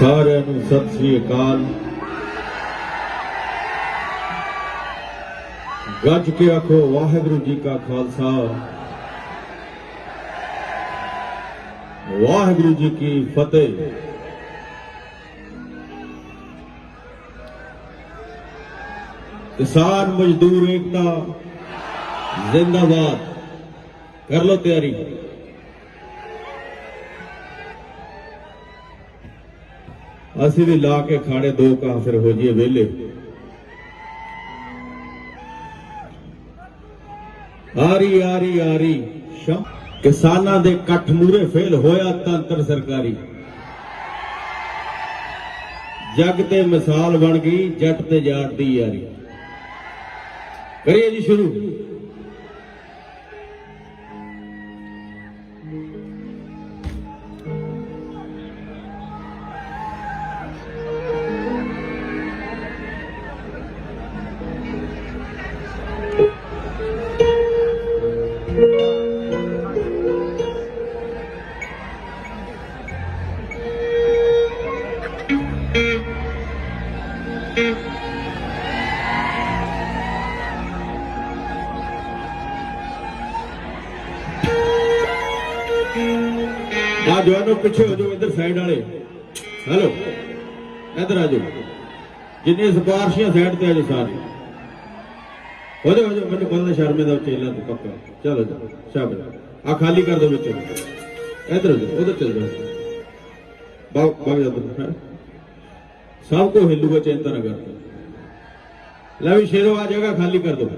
ਸਾਰਿਆਂ ਨੂੰ ਸਤਿ ਸ੍ਰੀ ਅਕਾਲ। ਗੱਜ ਕੇ ਆਖੋ, ਵਾਹਿਗੁਰੂ ਜੀ ਕਾ ਖਾਲਸਾ। ਵਾਹਿਗੁਰੂ ਜੀ ਕੀ ਫਤਿਹ। ਕਿਸਾਨ ਮਜ਼ਦੂਰ ਏਕਤਾ ਜ਼ਿੰਦਾਬਾਦ। ਕਰ ਲੋ ਤਿਆਰੀ। ਅਸੀਂ ਵੀ ਲਾ ਕੇ ਖਾੜੇ ਦੋ ਕਾਂ ਫਿਰ ਹੋ ਜੀਏ ਵਿਹਲੇ। ਆਰੀ ਆਰੀ ਆਰੀ, ਸ਼ਮ ਕਿਸਾਨਾਂ ਦੇ ਇਕੱਠ ਮੂਰੇ ਫੇਲ ਹੋਇਆ ਤੰਤਰ ਸਰਕਾਰੀ। ਜੱਗ ਤੇ ਮਿਸਾਲ ਬਣ ਗਈ, ਜੱਟ ਤੇ ਜਾਟ ਦੀ ਯਾਰੀ। ਕਰੀਏ ਜੀ ਸ਼ੁਰੂ। ਆ ਜਵਾਨੋ ਪਿੱਛੇ ਹੋ ਜਾਓ ਇੱਧਰ ਸਾਈਡ ਵਾਲੇ। ਹੈਲੋ ਇੱਧਰ ਆ ਜਾਓ। ਜਿੰਨੇ ਸਿਫਾਰਸ਼ੀਆਂ ਸਾਈਡ ਤੇ ਆ ਜਾਓ ਸਾਰੇ। ਹੋ ਜਾਓ ਹੋ ਜਾਓ, ਮੈਨੂੰ ਬੰਦਾ ਸ਼ਰਮੇ ਦਾ ਚੇਲਾ ਤੇ ਪੱਕਾ। ਚਲੋ ਜੀ ਸ਼ਾਬਾਸ਼ ਆ ਖਾਲੀ ਕਰ ਦਿਓ ਵਿੱਚੋਂ। ਇੱਧਰ ਹੋ ਜਾਓ ਉਧਰ ਚੱਲ ਜਾਓ ਬਾਗ ਬਾਗ ਜਾ ਸਭ ਕੋ ਹਿੱਲੂਗਾ ਚਿੰਤਾ ਨਾ ਕਰ ਲੈ ਵੀ ਸ਼ੇਰੋ ਆ ਜਗ੍ਹਾ ਖਾਲੀ ਕਰ ਦਿਓ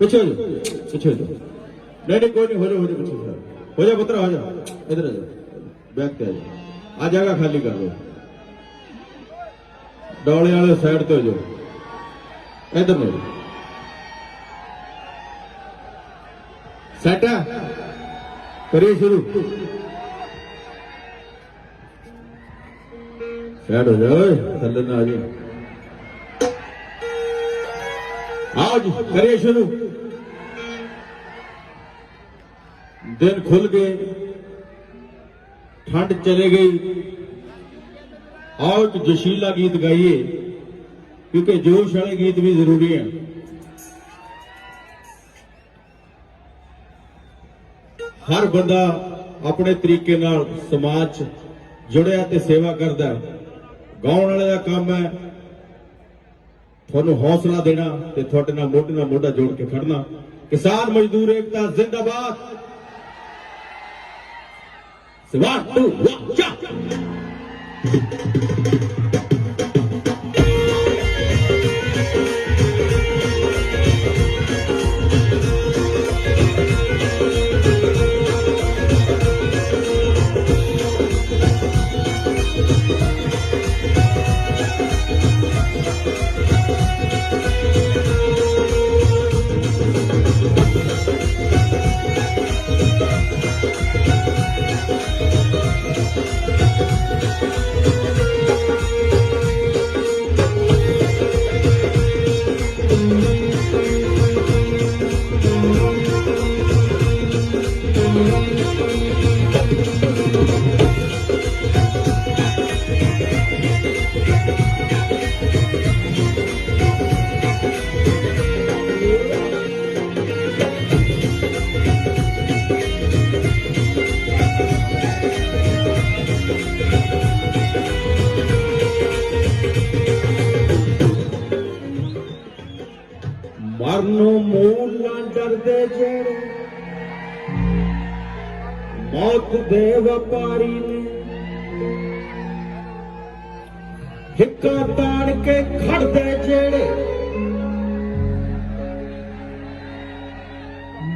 ਪਿੱਛੇ ਹੋ ਜਾਓ ਪਿੱਛੇ ਹੋ ਜਾਓ ਨਹੀਂ ਕੋਈ ਨਹੀਂ, ਹੋ ਜਾ ਹੋ ਜਾ ਪਿੱਛੇ ਹੋ ਜਾ। ਹੋ ਜਾ ਪੁੱਤਰ ਹੋ ਜਾ। ਇਧਰ ਆ ਜਾ। ਬੈਕ ਤੇ ਆ ਜਾ। ਆ ਜਗ੍ਹਾ ਖਾਲੀ ਕਰ ਦਿਓ ਡੋਲੇ ਵਾਲੇ ਸਾਈਡ ਤੇ ਹੋ ਜਾਓ। ਇਧਰ ਨੂੰ ਸੈਟ ਕਰੀਏ ਸ਼ੁਰੂ। ਸਾਈਡ ਹੋ ਜਾ, ਓਏ, ਥੱਲੇ ਨਾ ਆ ਜਾ ਦਿਨ ਖੁੱਲ ਗਏ, ਠੰਡ ਚਲੇ ਗਈ। ਆਓ ਇੱਕ ਜਸ਼ੀਲਾ ਗੀਤ ਗਾਈਏ, ਕਿਉਂਕਿ ਜੋਸ਼ ਵਾਲੇ ਗੀਤ ਵੀ ਜ਼ਰੂਰੀ ਹੈ ਹਰ ਬੰਦਾ ਆਪਣੇ ਤਰੀਕੇ ਨਾਲ ਸਮਾਜ 'ਚ ਜੁੜਿਆ ਤੇ ਸੇਵਾ ਕਰਦਾ ਹੈ। ਗਾਉਣ ਵਾਲੇ ਦਾ ਕੰਮ ਹੈ ਤੁਹਾਨੂੰ ਹੌਸਲਾ ਦੇਣਾ ਤੇ ਤੁਹਾਡੇ ਨਾਲ ਮੋਢੇ ਨਾਲ ਮੋਢਾ ਜੋੜ ਕੇ ਖੜਨਾ। ਕਿਸਾਨ ਮਜ਼ਦੂਰ ਏਕਤਾ ਜ਼ਿੰਦਾਬਾਦ। 死亡不往下。ਮਰਨੋਂ ਮੂਲ ਨਾ ਡਰਦੇ ਜਿਹੜੇ ਮੌਤ ਦੇ ਵਪਾਰੀ ਨੇ। ਹਿੱਕਾ ਤਾਣ ਕੇ ਖੜਦੇ ਜਿਹੜੇ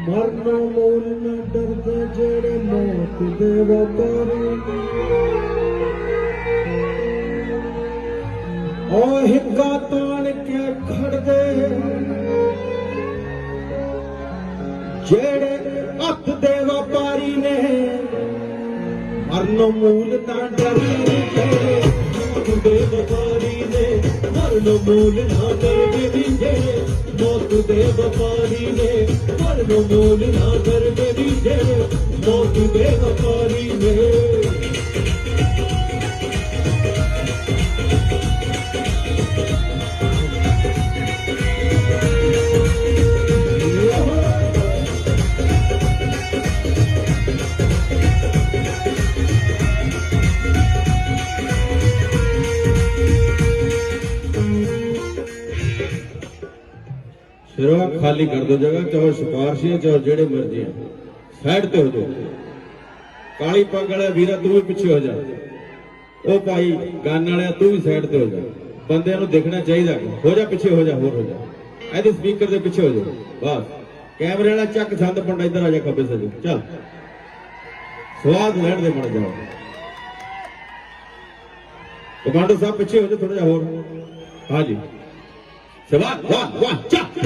ਮਰਨੋਂ ਮੂਲ ਨਾ ਡਰਦੇ ਜਿਹੜੇ ਮੌਤ ਦੇ ਵਪਾਰੀ ਨੇ। ਓ ਹਿੱਕਾ ਤਾਣ ਕੇ ਖੜਦੇ ਜਿਹੜੇ ਹੱਥ ਦੇ ਵਪਾਰੀ ਨੇ, ਮਰਨ ਮੂਲ ਤਾਂ ਡਰਦੇ ਜਿਹੜੇ ਹੱਥ ਦੇ ਵਪਾਰੀ ਨੇ, ਮਰਨ ਮੂਲ ਨਾ ਡਰਦੇ ਨੀ ਮੌਤ ਦੇ ਵਪਾਰੀ ਨੇ, ਮਰਨ ਮੂਲ ਨਾ ਡਰਦੇ ਨੀ ਜਿਹੜੇ ਮੌਤ ਦੇ ਵਪਾਰੀ ਨੇ। ਖਾਲੀ ਕਰ ਦਿਓ ਜਗ੍ਹਾ, ਚਾਹੇ ਸਿਫਾਰਸ਼ੀ ਚਾਹੇ ਜਿਹੜੇ ਮਰਜ਼ੀ ਆ ਸਾਈਡ ਤੇ ਹੋ ਜਾਓ। ਕਾਲੀ ਪੱਗ ਵਾਲਾ ਵੀਰਾ, ਤੂੰ ਵੀ ਪਿੱਛੇ ਹੋ ਜਾ। ਉਹ ਭਾਈ ਗਾਨ ਵਾਲਿਆ, ਤੂੰ ਵੀ ਸਾਈਡ ਤੇ ਹੋ ਜਾ। ਬੰਦਿਆਂ ਨੂੰ ਦੇਖਣਾ ਚਾਹੀਦਾ। ਹੋ ਜਾ ਪਿੱਛੇ, ਹੋ ਜਾ, ਹੋਰ ਹੋ ਜਾ। ਇਹਦੇ ਸਪੀਕਰ ਦੇ ਪਿੱਛੇ ਹੋ ਜਾ। ਬਸ। ਕੈਮਰੇ ਵਾਲਾ ਚੱਕ ਛੰਦ ਪੰਡਾ, ਇੱਧਰ ਆ ਜਾ ਖੱਬੇ ਸੱਜੇ। ਚੱਲ। ਸਵਾਦ ਲੈਣ ਦੇ ਮੜ ਜਾਓ ਕਮਾਂਡੋ ਸਾਹਿਬ, ਪਿੱਛੇ ਹੋ ਜਾ ਥੋੜਾ ਜਿਹਾ ਹੋਰ। ਹਾਂਜੀ। ਸਵਾਦ ਵਾਹ ਵਾਹ ਚੱਕ